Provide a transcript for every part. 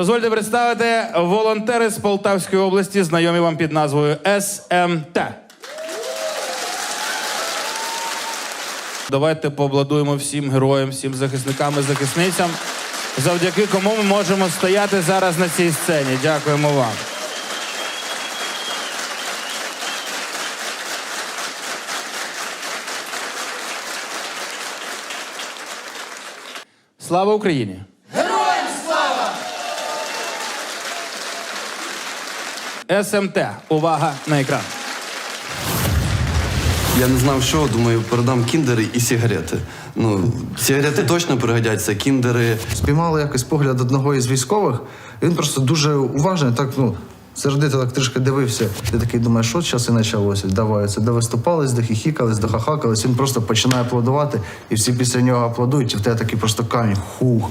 Дозвольте представити волонтери з Полтавської області, знайомі вам під назвою СМТ. Давайте пообладуємо всім героям, всім захисникам і захисницям, завдяки кому ми можемо стояти зараз на цій сцені. Дякуємо вам. Слава Україні! Героям слава! СМТ. Увага на екран. Я не знав, що думаю, передам кіндери і сигарети. Ну, сигарети точно пригодяться, кіндери. Спіймали якось погляд одного із військових. Він просто дуже уважний, так ну. Сердито так трішки дивився. Ти такий думаєш, що зараз і почалося. Давай, це де виступались, де хіхікались, де хахакались. Він просто починає аплодувати, і всі після нього аплодують, і в тебе такий просто камінь. Хух.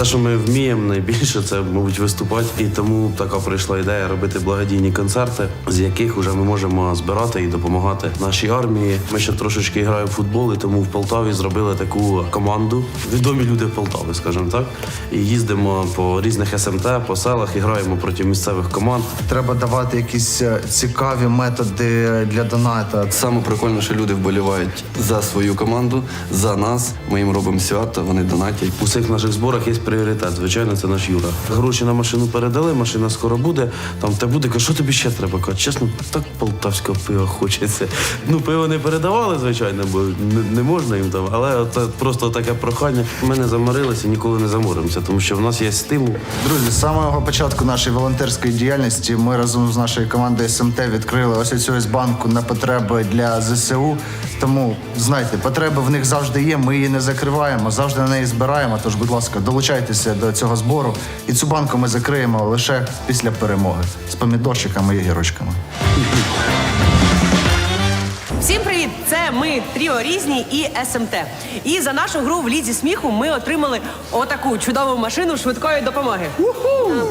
Те, що ми вміємо найбільше, це, мабуть, виступати. І тому така прийшла ідея робити благодійні концерти, з яких вже ми можемо збирати і допомагати нашій армії. Ми ще трошечки граємо в футбол, і тому в Полтаві зробили таку команду. Відомі люди Полтави, скажімо так. І їздимо по різних СМТ, по селах і граємо проти місцевих команд. Треба давати якісь е, цікаві методи для доната. Саме прикольно, що люди вболівають за свою команду, за нас. Ми їм робимо свято, вони донатять. У цих наших зборах є пріоритет. Звичайно, це наш Юра. Гроші на машину передали, машина скоро буде. Там те буде, каже, що тобі ще треба? Кажу, чесно, так полтавського пива хочеться. Ну, пиво не передавали, звичайно, бо не, не можна їм там. Але це просто таке прохання. Ми не заморилися, ніколи не заморимося, тому що в нас є стимул. Друзі, з самого початку нашої волонтерської діяльності ми разом з нашою командою СМТ відкрили ось цю банку на потреби для ЗСУ. Тому знайте, потреби в них завжди є. Ми її не закриваємо, завжди на неї збираємо. Тож, будь ласка, долучайтеся до цього збору. І цю банку ми закриємо лише після перемоги з помідорчиками і гірочками. Всім привіт! Це ми Тріо Різні і СМТ. І за нашу гру в лізі сміху ми отримали отаку чудову машину швидкої допомоги.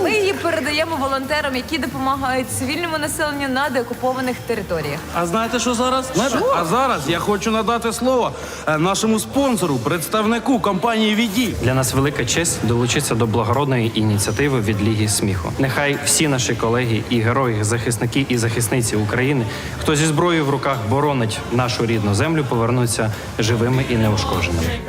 Ми її передаємо волонтерам, які допомагають цивільному населенню на деокупованих територіях. А знаєте, що зараз? Знаєте? А зараз я хочу надати слово е, нашому спонсору, представнику компанії Віді. Для нас велика честь долучитися до благородної ініціативи від Ліги сміху. Нехай всі наші колеги і герої, захисники і захисниці України, хто зі зброєю в руках боронить нашу рідну землю, повернуться живими і неушкодженими.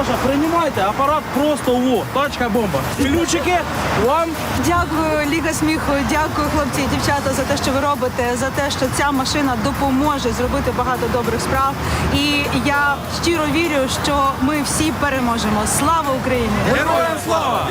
Наташа, приймайте апарат просто во. Тачка бомба. Ключики вам. Дякую, Ліга сміху. Дякую, хлопці і дівчата, за те, що ви робите, за те, що ця машина допоможе зробити багато добрих справ. І я щиро вірю, що ми всі переможемо. Слава Україні! Героям слава!